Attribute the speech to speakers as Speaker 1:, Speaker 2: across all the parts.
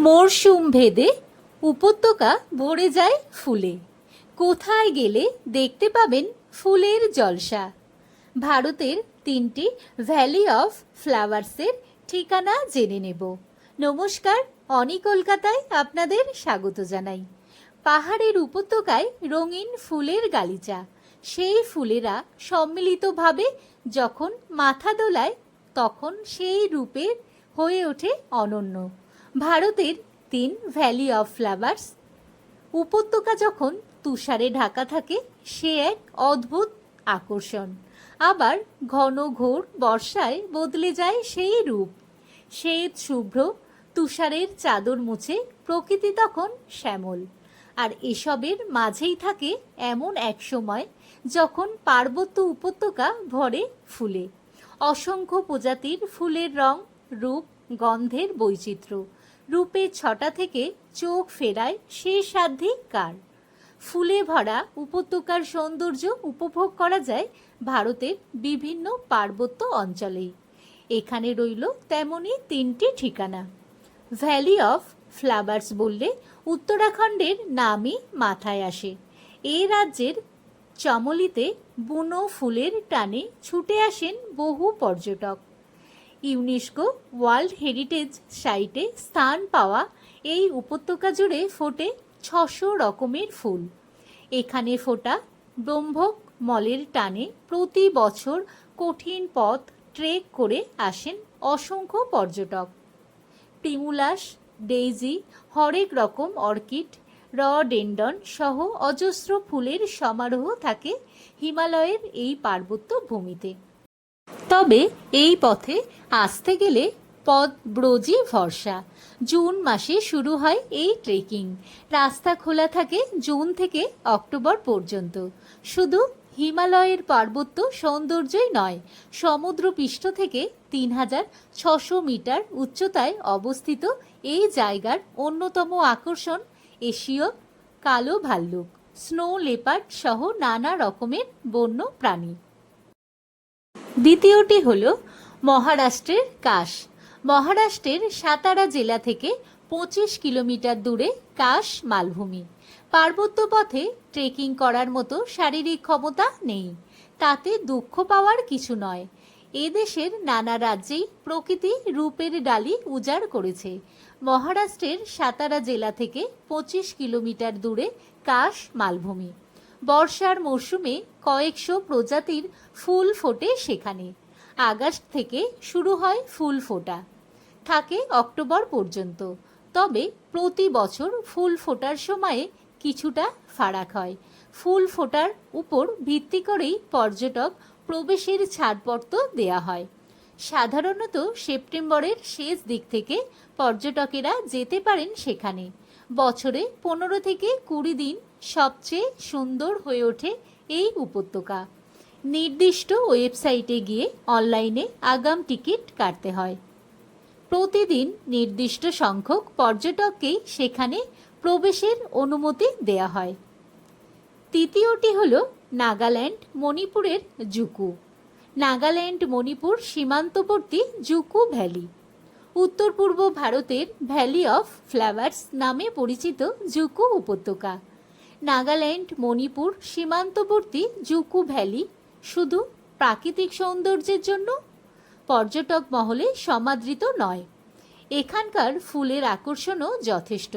Speaker 1: মরশুম ভেদে উপত্যকা ভরে যায় ফুলে। কোথায় গেলে দেখতে পাবেন ফুলের জলসা? ভারতের তিনটি ভ্যালি অফ ফ্লাওয়ার্সের ঠিকানা জেনে নেব। নমস্কার, অনি কলকাতায় আপনাদের স্বাগত জানাই। পাহাড়ের উপত্যকায় রঙিন ফুলের গালিচা। সেই ফুলেরা সম্মিলিতভাবে যখন মাথা দোলায় তখন সেই রূপের হয়ে ওঠে অনন্য। ভারতের তিন ভ্যালি অফ ফ্লাওয়ার্স উপত্যকা যখন তুষারে ঢাকা থাকে, সে এক অদ্ভুত আকর্ষণ। আবার ঘন ঘোর বর্ষায় বদলে যায় সেই রূপ। শ্বেত শুভ্র তুষারের চাদর মুছে প্রকৃতি তখন শ্যামল। আর এসবের মাঝেই থাকে এমন এক সময় যখন পার্বত্য উপত্যকা ভরে ফুলে। অসংখ্য প্রজাতির ফুলের রং, রূপ, গন্ধের বৈচিত্র্য। রূপের ছটা থেকে চোখ ফেরায় সে সাধ্যে কার? ফুলে ভরা উপত্যকার সৌন্দর্য উপভোগ করা যায় ভারতের বিভিন্ন পার্বত্য অঞ্চলেই। এখানে রইল তেমনই তিনটি ঠিকানা। ভ্যালি অফ ফ্লাওয়ার্স বললে উত্তরাখণ্ডের নামই মাথায় আসে। এই রাজ্যের চমলিতে বুনো ফুলের টানে ছুটে আসেন বহু পর্যটক। ইউনেস্কো ওয়ার্ল্ড হেরিটেজ সাইটে স্থান পাওয়া এই উপত্যকা জুড়ে ফোটে ছশো রকমের ফুল। এখানে ফোটা ব্রহ্মক মলের টানে প্রতি বছর কঠিন পথ ট্রেক করে আসেন অসংখ্য পর্যটক। প্রিমুলাস, ডেইজি, হরেক রকম অর্কিড রডেন্ডন সহ অজস্র ফুলের সমারোহ থাকে হিমালয়ের এই পার্বত্য ভূমিতে। তবে এই পথে আসতে গেলে পদ ব্রজি ভরসা। জুন মাসে শুরু হয় এই ট্রেকিং রাস্তা খোলা থাকে জুন থেকে অক্টোবর পর্যন্ত। শুধু হিমালয়ের পার্বত্য সৌন্দর্যই নয়, সমুদ্রপৃষ্ঠ থেকে তিন হাজার ছশো মিটার উচ্চতায় অবস্থিত এই জায়গার অন্যতম আকর্ষণ এশীয় কালো ভাল্লুক। স্নো লেপার্ড সহ নানা রকমের বন্য প্রাণী। দ্বিতীয়টি হল মহারাষ্ট্রের কাশ। মহারাষ্ট্রের সাতারা জেলা থেকে পঁচিশ কিলোমিটার দূরে কাশ মালভূমি। পার্বত্য পথে ট্রেকিং করার মতো শারীরিক ক্ষমতা নেই। তাতে দুঃখ পাওয়ার কিছু নয়। এ দেশের নানা রাজ্যেই প্রকৃতি রূপের ডালি উজাড় করেছে। মহারাষ্ট্রের সাতারা জেলা থেকে পঁচিশ কিলোমিটার দূরে কাশ মালভূমি। বর্ষার মরশুমে কয়েকশো প্রজাতির ফুল ফোটে সেখানে। আগস্ট থেকে শুরু হয় ফুল ফোটা। থাকে অক্টোবর পর্যন্ত। তবে প্রতি বছর ফুল ফোটার সময়ে কিছুটা ফারাক হয়। ফুল ফোটার উপর ভিত্তি করেই পর্যটক প্রবেশের ছাড়পত্র দেয়া হয়। সাধারণত সেপ্টেম্বরের শেষ দিক থেকে পর্যটকেরা যেতে পারেন সেখানে। বছরে পনেরো থেকে কুড়ি দিন সবচেয়ে সুন্দর হয়ে ওঠে এই উপত্যকা। নির্দিষ্ট ওয়েবসাইটে গিয়ে অনলাইনে আগাম টিকিট কাটতে হয়। প্রতিদিন নির্দিষ্ট সংখ্যক পর্যটককেই সেখানে প্রবেশের অনুমতি দেয়া হয়। তৃতীয়টি হল নাগাল্যান্ড মণিপুরের জুকু। নাগাল্যান্ড মণিপুর সীমান্তবর্তী জুকু ভ্যালি। উত্তর পূর্ব ভারতের ভ্যালি অফ ফ্লাওয়ার্স নামে পরিচিত জুকু উপত্যকা। নাগাল্যান্ড, মণিপুর, সীমান্তবর্তী জুকু ভ্যালি, শুধু প্রাকৃতিক সৌন্দর্যের জন্য পর্যটক মহলে সমাদৃত নয়। এখানকার ফুলের আকর্ষণও যথেষ্ট।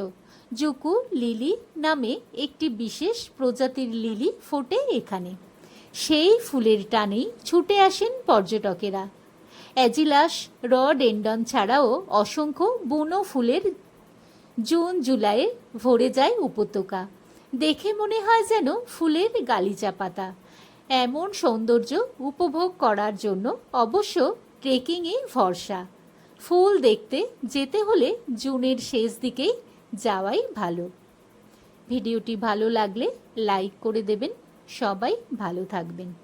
Speaker 1: জুকু লিলি নামে একটি বিশেষ প্রজাতির লিলি ফোটে এখানে। সেই ফুলের টানেই ছুটে আসেন পর্যটকেরা। অ্যাজিলাস রডেন্ডন ছাড়াও অসংখ্য বুনো ফুলের জুন, জুলাইয়ে ভরে যায় উপত্যকা। দেখে মনে হয় যেন ফুলের গালিচা পাতা। এমন সৌন্দর্য উপভোগ করার জন্য অবশ্য ট্রেকিংয়ে ভরসা। ফুল দেখতে যেতে হলে জুনের শেষ দিকেই যাওয়াই ভালো। ভিডিওটি ভালো লাগলে লাইক করে দেবেন। সবাই ভালো থাকবেন।